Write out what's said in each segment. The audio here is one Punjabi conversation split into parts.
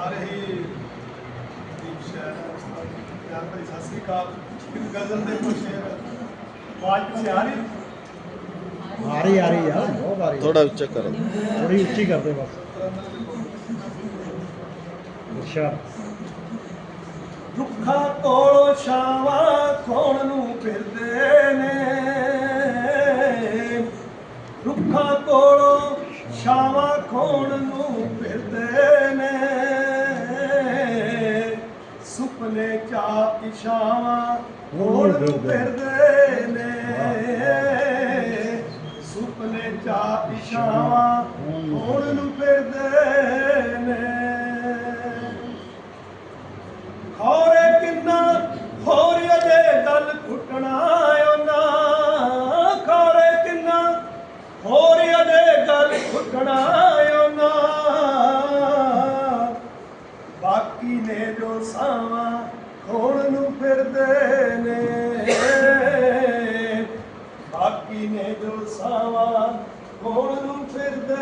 ਸਾਰੇ ਹੀ ਦੀਪ ਸ਼ਹਿਰ ਪਿਆਰ ਭਰੀ ਸਤਿ ਸ੍ਰੀ ਅਕਾਲ। ਇੱਕ ਗਜ਼ਲ ਦੇ ਕੁਛ ਆਵਾਜ਼ ਪਿੱਛੇ ਆ ਰਹੀ? ਆ ਰਹੀ ਆ ਰਹੀ ਯਾਰ ਬਹੁਤ ਆ ਰਹੀ ਥੋੜਾ ਉੱਚਾ ਕਰੋ। ਥੋੜੀ ਉੱਚੀ ਕਰਦੇ ਬਸ। ਅੱਛਾ। ਰੁੱਖਾਂ ਕੋਲੋਂ ਛਾਵਾਂ ਖੋਣ ਨੂੰ ਫਿਰਦੇ ਨੇ। ਰੁੱਖਾਂ ਕੋਲੋਂ ਛਾਵਾਂ ਖੋਣ ਨੂੰ ਫਿਰਦੇ ਨੇ। ਇਸ਼ਾਵਾਂ ਖੋਣ ਨੂੰ ਫਿਰਦੇ ਨੇ। ਸੁਪਨੇ ਚਾ ਇਸ਼ਾਵਾਂ ਖੋਣ ਨੂੰ ਫਿਰਦੇ ਨੇ। ਖੋਰੇ ਕਿੰਨਾ ਖੋਰੀ ਅਜੇ ਗੱਲ ਘੁੱਟਣਾ ਨੂੰ ਫਿਰਦੇ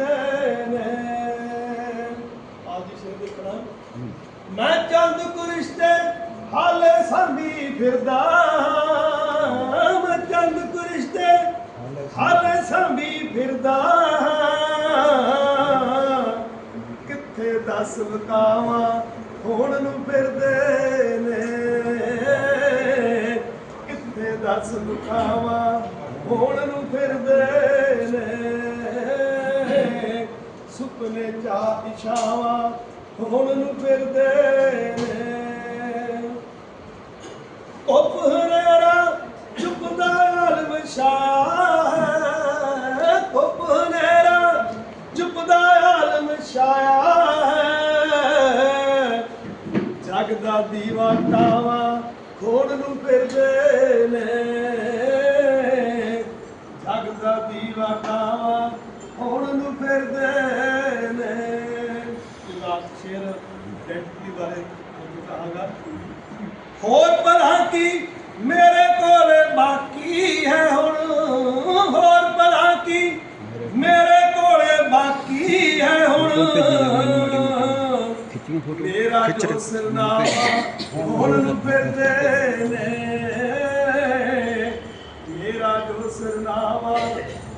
ਨੇ ਆਦੀ ਸ਼ੇਰ ਦੇਖਣਾ ਮੈਂ ਚੰਦ ਕੁਰਿਸ਼ਤੇ ਹਾਲੇ ਸੰਭੀ ਫਿਰਦਾ ਮੈਂ ਚੰਦ ਕੁਰਿਸ਼ਤੇ ਹਾਲੇ ਸੰਭੀ ਫਿਰਦਾ ਕਿੱਥੇ ਦਸ ਵਕਾਵਾਂ ਹੋਣ ਨੂੰ ਫਿਰਦੇ ਨੇ ਕਿੱਥੇ ਦਸ ਵਕਾਵਾਂ ਹੋਣ ਨੂੰ ਫਿਰਦੇ ਸੁਪਨੇ ਚਾ ਇਸ਼ਾਵਾਂ ਹੋਣ ਨੂੰ ਫਿਰਦੇ ਨੇ। ਉਪ ਹਨੇਰਾ ਚੁੱਪਦਾ ਆਲਮ ਸ਼ਾਹ ਉਪ ਹਨੇਰਾ ਚੁੱਪਦਾ ਆਲਮ ਸ਼ਾਹ ਜਗ ਦਾ ਦੀਵਾ ਟਾਵਾ ਖੋੜ ਨੂੰ ਫਿਰਦੇ ਨੇ। ਹੋਰ ਭਲਾ ਕੀ ਮੇਰੇ ਕੋਲ ਬਾਕੀ ਹੈ ਹੁਣ। ਹੋਰ ਭਲਾ ਕੀ ਮੇਰੇ ਕੋਲ ਬਾਕੀ ਹੈ ਹੁਣ। ਮੇਰਾ ਜੋ ਸਰਨਾਮਾ ਹੁਣ ਫਿਰਦੇ ਨੇ। ਮੇਰਾ ਜੋ ਸਰਨਾਮਾ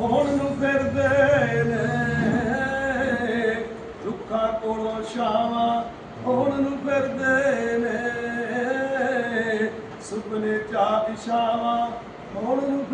ਹੁਣ ਨੂੰ ਫਿਰਦੇ ਨੇ। ਰੁੱਖਾਂ ਕੋਲੋਂ ਛਾਵਾਂ ਹੁਣ ਨੂੰ ਫਿਰਦੇ ਚਾ ਇਸ਼ਾਵਾਂ ਹੁਣ